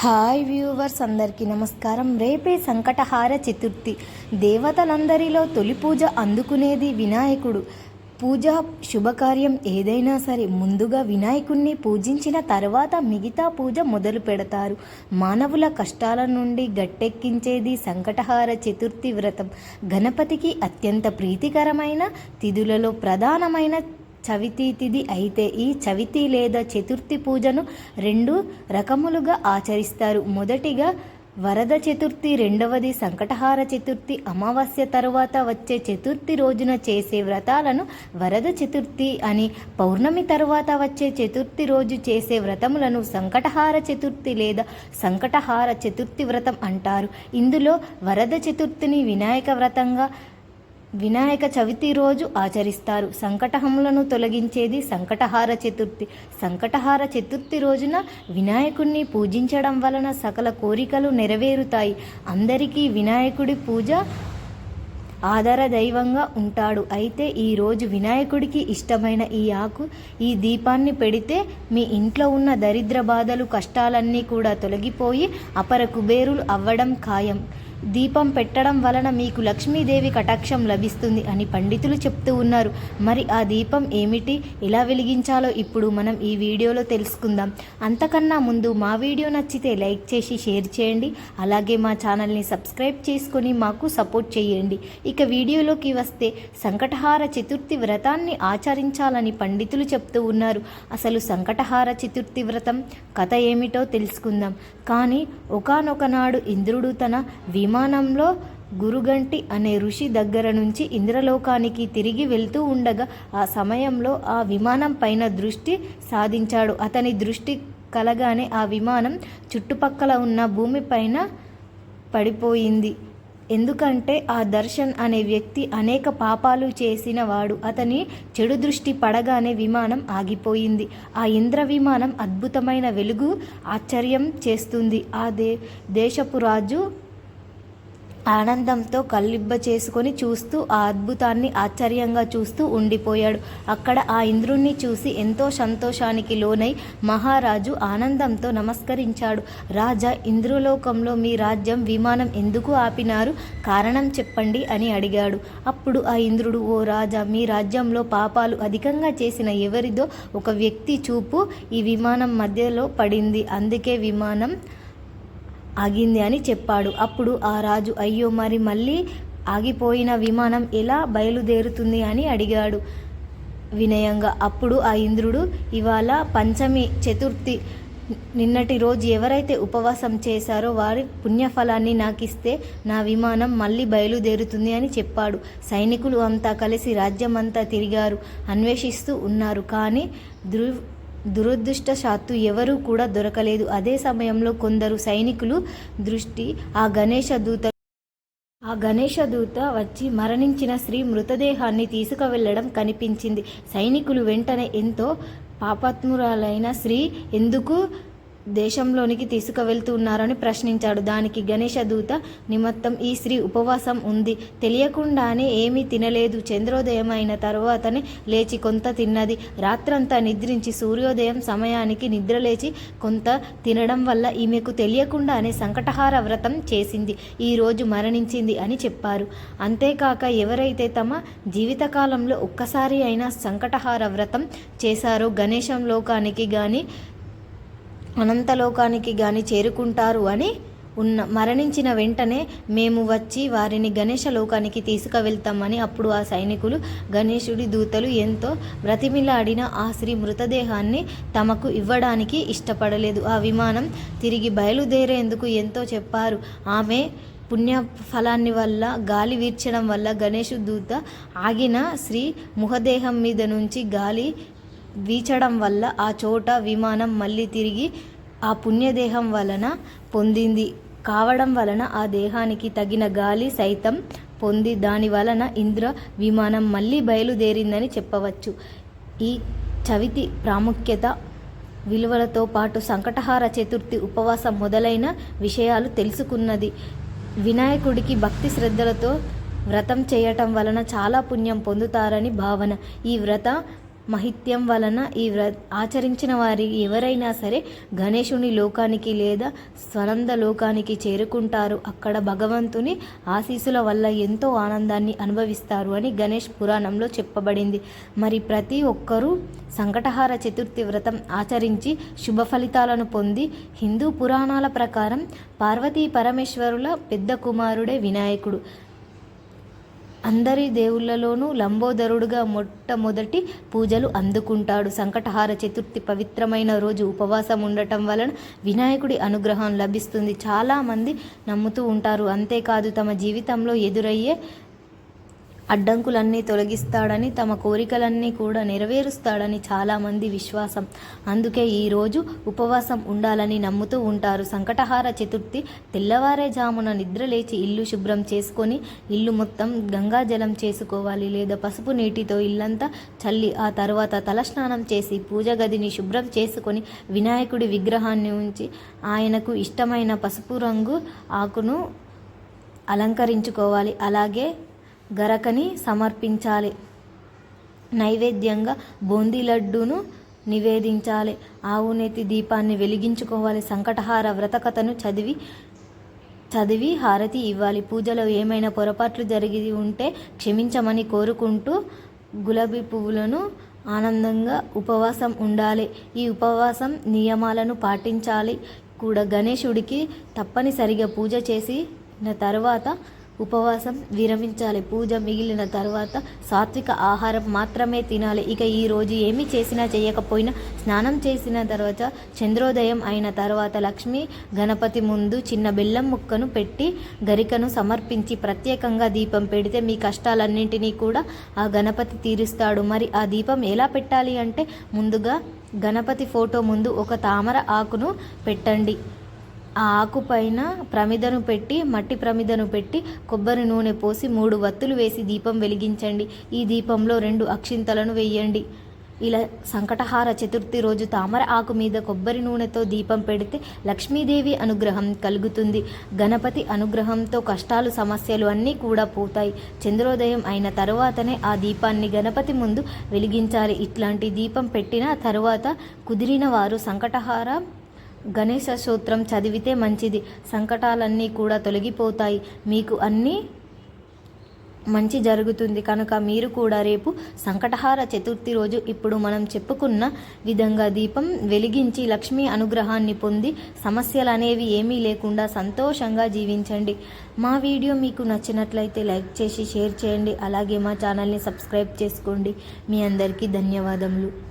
Hi viewers అందరికీ నమస్కారం. రేపే సంకటహార చతుర్థి. దేవతలందరిలో తొలి పూజ అందుకునేది వినాయకుడు. పూజ శుభకార్యం ఏదైనా సరే ముందుగా వినాయకుణ్ణి పూజించిన తర్వాత మిగతా పూజ మొదలు పెడతారు. మానవుల కష్టాల నుండి గట్టెక్కించేది సంకటహార చతుర్థి వ్రతం. గణపతికి అత్యంత ప్రీతికరమైన తిథులలో ప్రధానమైన చవితి తిథి అయితే ఈ చవితి లేదా చతుర్థి పూజను రెండు రకములుగా ఆచరిస్తారు. మొదటిగా వరద చతుర్థి రెండవది సంకటహార చతుర్థి అమావాస్య తరువాత వచ్చే చతుర్థి రోజున చేసే వ్రతాలను వరద చతుర్థి అని పౌర్ణమి తరువాత వచ్చే చతుర్థి రోజు చేసే వ్రతములను సంకటహార చతుర్థి లేదా సంకటహార చతుర్థి వ్రతం అంటారు. ఇందులో వరద చతుర్థిని వినాయక వ్రతంగా వినాయక చవితి రోజు ఆచరిస్తారు. సంకటహములను తొలగించేది సంకటహార చతుర్థి. సంకటహార చతుర్థి రోజున వినాయకుణ్ణి పూజించడం వలన సకల కోరికలు నెరవేరుతాయి. అందరికీ వినాయకుడి పూజ ఆధార దైవంగా ఉంటాడు. అయితే ఈరోజు వినాయకుడికి ఇష్టమైన ఈ ఆకు ఈ దీపాన్ని పెడితే మీ ఇంట్లో ఉన్న దరిద్ర బాధలు కష్టాలన్నీ కూడా తొలగిపోయి అపర కుబేరులు అవ్వడం ఖాయం. దీపం పెట్టడం వలన మీకు లక్ష్మీదేవి కటాక్షం లభిస్తుంది అని పండితులు చెప్తూ ఉన్నారు. మరి ఆ దీపం ఏమిటి? ఎలా వెలిగించాలో ఇప్పుడు మనం ఈ వీడియోలో తెలుసుకుందాం. అంతకన్నా ముందు మా వీడియో నచ్చితే లైక్ చేసి షేర్ చేయండి. అలాగే మా ఛానల్ని సబ్స్క్రైబ్ చేసుకొని మాకు సపోర్ట్ చేయండి. ఇక వీడియోలోకి వస్తే సంకటహార చతుర్థి వ్రతాన్ని ఆచరించాలని పండితులు చెప్తూ ఉన్నారు. అసలు సంకటహార చతుర్థి వ్రతం కథ ఏమిటో తెలుసుకుందాం. కానీ ఒకనొకనాడు ఇంద్రుడు తన విమానంలో గురుగంటి అనే ఋషి దగ్గర నుంచి ఇంద్రలోకానికి తిరిగి వెళ్తూ ఉండగా ఆ సమయంలో ఆ విమానం పైన దృష్టి సాధించాడు. అతని దృష్టి కలగానే ఆ విమానం చుట్టుపక్కల ఉన్న భూమిపైన పడిపోయింది. ఎందుకంటే ఆ దర్శన్ అనే వ్యక్తి అనేక పాపాలు చేసిన వాడు. అతని చెడు దృష్టి పడగానే విమానం ఆగిపోయింది. ఆ ఇంద్ర విమానం అద్భుతమైన వెలుగు ఆశ్చర్యం చేస్తుంది. ఆ దే దేశపు రాజు ఆనందంతో కళ్ళిబ్బ చేసుకొని చూస్తూ ఆ అద్భుతాన్ని ఆశ్చర్యంగా చూస్తూ ఉండిపోయాడు. అక్కడ ఆ ఇంద్రుణ్ణి చూసి ఎంతో సంతోషానికి లోనై మహారాజు ఆనందంతో నమస్కరించాడు. రాజా ఇంద్రలోకంలో మీ రాజ్యం విమానం ఎందుకు ఆపినారు? కారణం చెప్పండి అని అడిగాడు. అప్పుడు ఆ ఇంద్రుడు ఓ రాజా మీ రాజ్యంలో పాపాలు అధికంగా చేసిన ఎవరిదో ఒక వ్యక్తి చూపు ఈ విమానం మధ్యలో పడింది. అందుకే విమానం ఆగింది అని చెప్పాడు. అప్పుడు ఆ రాజు అయ్యో మరి మళ్ళీ ఆగిపోయిన విమానం ఎలా బయలుదేరుతుంది అని అడిగాడు వినయంగా. అప్పుడు ఆ ఇంద్రుడు ఇవాళ పంచమి చతుర్థి నిన్నటి రోజు ఎవరైతే ఉపవాసం చేశారో వారి పుణ్యఫలాన్ని నాకు ఇస్తే నా విమానం మళ్ళీ బయలుదేరుతుంది అని చెప్పాడు. సైనికులు అంతా కలిసి రాజ్యమంతా తిరిగారు అన్వేషిస్తూ ఉన్నారు. కానీ ధృవ్ దురదృష్టశాత్తు ఎవరూ కూడా దొరకలేదు. అదే సమయంలో కొందరు సైనికులు దృష్టి ఆ గణేష దూత ఆ గణేష దూత వచ్చి మరణించిన స్త్రీ మృతదేహాన్ని తీసుకువెళ్ళడం కనిపించింది. సైనికులు వెంటనే ఎంతో పాపాత్మురాలైన స్త్రీ ఎందుకు దేశంలోనికి తీసుకువెళ్తున్నారని ప్రశ్నించాడు. దానికి గణేష దూత నిమిత్తం ఈ స్త్రీ ఉపవాసం ఉంది. తెలియకుండానే ఏమీ తినలేదు. చంద్రోదయం అయిన తర్వాతనే లేచి కొంత తిన్నది. రాత్రంతా నిద్రించి సూర్యోదయం సమయానికి నిద్రలేచి కొంత తినడం వల్ల ఈమెకు తెలియకుండానే సంకటహార వ్రతం చేసింది. ఈరోజు మరణించింది అని చెప్పారు. అంతేకాక ఎవరైతే తమ జీవితకాలంలో ఒక్కసారి అయినా సంకటహార వ్రతం చేశారో గణేశం లోకానికి కానీ అనంతలోకానికి గాని చేరుకుంటారు అని ఉన్న మరణించిన వెంటనే మేము వచ్చి వారిని గణేష లోకానికి తీసుకువెళ్తామని అప్పుడు ఆ సైనికులు గణేశుడి దూతలు ఎంతో బ్రతిమిలాడిన ఆ స్త్రీ మృతదేహాన్ని తమకు ఇవ్వడానికి ఇష్టపడలేదు. ఆ విమానం తిరిగి బయలుదేరేందుకు ఎంతో చెప్పారు. ఆమె పుణ్య ఫలాన్ని వల్ల గాలి వీర్చడం వల్ల గణేషు దూత ఆగిన శ్రీ ముఖదేహం మీద నుంచి గాలి వీచడం వల్ల ఆ చోట విమానం మళ్ళీ తిరిగి ఆ పుణ్యదేహం వలన పొందింది. కావడం వలన ఆ దేహానికి తగిన గాలి సైతం పొంది దాని వలన ఇంద్ర విమానం మళ్ళీ బయలుదేరిందని చెప్పవచ్చు. ఈ చవితి ప్రాముఖ్యత విలువలతో పాటు సంకటహార చతుర్థి ఉపవాసం మొదలైన విషయాలు తెలుసుకున్నది. వినాయకుడికి భక్తి శ్రద్ధలతో వ్రతం చేయటం వలన చాలా పుణ్యం పొందుతారని భావన. ఈ వ్రత మహిత్యం వలన ఈ వ్ర ఆచరించిన వారి ఎవరైనా సరే గణేశుని లోకానికి లేదా స్వనంద లోకానికి చేరుకుంటారు. అక్కడ భగవంతుని ఆశీసుల వల్ల ఎంతో ఆనందాన్ని అనుభవిస్తారు అని గణేష్ పురాణంలో చెప్పబడింది. మరి ప్రతి ఒక్కరూ సంకటహార చతుర్థి వ్రతం ఆచరించి శుభ ఫలితాలను పొంది హిందూ పురాణాల ప్రకారం పార్వతీ పరమేశ్వరుల పెద్ద కుమారుడే వినాయకుడు. అందరి దేవుళ్ళలోనూ లంబోదరుడుగా మొట్టమొదటి పూజలు అందుకుంటాడు. సంకటహార చతుర్థి పవిత్రమైన రోజు ఉపవాసం ఉండటం వలన వినాయకుడి అనుగ్రహం లభిస్తుంది. చాలామంది నమ్ముతూ ఉంటారు. అంతేకాదు తమ జీవితంలో ఎదురయ్యే అడ్డంకులన్నీ తొలగిస్తాడని తమ కోరికలన్నీ కూడా నెరవేరుస్తాడని చాలామంది విశ్వాసం. అందుకే ఈరోజు ఉపవాసం ఉండాలని నమ్ముతూ ఉంటారు. సంకటహార చతుర్థి తెల్లవారేజామున నిద్రలేచి ఇల్లు శుభ్రం చేసుకొని ఇల్లు మొత్తం గంగాజలం చేసుకోవాలి లేదా పసుపు నీటితో ఇల్లంతా చల్లి ఆ తర్వాత తలస్నానం చేసి పూజ గదిని శుభ్రం చేసుకొని వినాయకుడి విగ్రహాన్ని ఉంచి ఆయనకు ఇష్టమైన పసుపు రంగు ఆకును అలంకరించుకోవాలి. అలాగే గరకని సమర్పించాలి. నైవేద్యంగా బూందీ లడ్డూను నివేదించాలి. ఆవు నెత్తి దీపాన్ని వెలిగించుకోవాలి. సంకటహార వ్రతకథను చదివి చదివి హారతి ఇవ్వాలి. పూజలో ఏమైనా పొరపాట్లు జరిగి ఉంటే క్షమించమని కోరుకుంటూ గులాబీ పువ్వులను ఆనందంగా ఉపవాసం ఉండాలి. ఈ ఉపవాసం నియమాలను పాటించాలి. కూడా గణేశుడికి తప్పనిసరిగా పూజ చేసిన తర్వాత ఉపవాసం విరమించాలి. పూజ మిగిలిన తర్వాత సాత్విక ఆహారం మాత్రమే తినాలి. ఇక ఈ రోజు ఏమి చేసినా చేయకపోయినా స్నానం చేసిన తర్వాత చంద్రోదయం అయిన తర్వాత లక్ష్మి గణపతి ముందు చిన్న బెల్లం ముక్కను పెట్టి గరికను సమర్పించి ప్రత్యేకంగా దీపం పెడితే మీ కష్టాలన్నింటినీ కూడా ఆ గణపతి తీరుస్తాడు. మరి ఆ దీపం ఎలా పెట్టాలి అంటే ముందుగా గణపతి ఫోటో ముందు ఒక తామర ఆకును పెట్టండి. ఆ ఆకు పైన ప్రమిదను పెట్టి మట్టి ప్రమిదను పెట్టి కొబ్బరి నూనె పోసి మూడు వత్తులు వేసి దీపం వెలిగించండి. ఈ దీపంలో రెండు అక్షింతలను వేయండి. ఇలా సంకటహార చతుర్థి రోజు తామర ఆకు మీద కొబ్బరి నూనెతో దీపం పెడితే లక్ష్మీదేవి అనుగ్రహం కలుగుతుంది. గణపతి అనుగ్రహంతో కష్టాలు సమస్యలు అన్నీ కూడా పోతాయి. చంద్రోదయం అయిన తరువాతనే ఆ దీపాన్ని గణపతి ముందు వెలిగించాలి. ఇట్లాంటి దీపం పెట్టిన తరువాత కుదిరిన వారు సంకటహార గణేశ స్తోత్రం చదివితే మంచిది. సంకటాలన్నీ కూడా తొలగిపోతాయి. మీకు అన్నీ మంచి జరుగుతుంది. కనుక మీరు కూడా రేపు సంకటహార చతుర్థి రోజు ఇప్పుడు మనం చెప్పుకున్న విధంగా దీపం వెలిగించి లక్ష్మీ అనుగ్రహాన్ని పొంది సమస్యలు అనేవి ఏమీ లేకుండా సంతోషంగా జీవించండి. మా వీడియో మీకు నచ్చినట్లయితే లైక్ చేసి షేర్ చేయండి. అలాగే మా ఛానల్ని సబ్స్క్రైబ్ చేసుకోండి. మీ అందరికీ ధన్యవాదములు.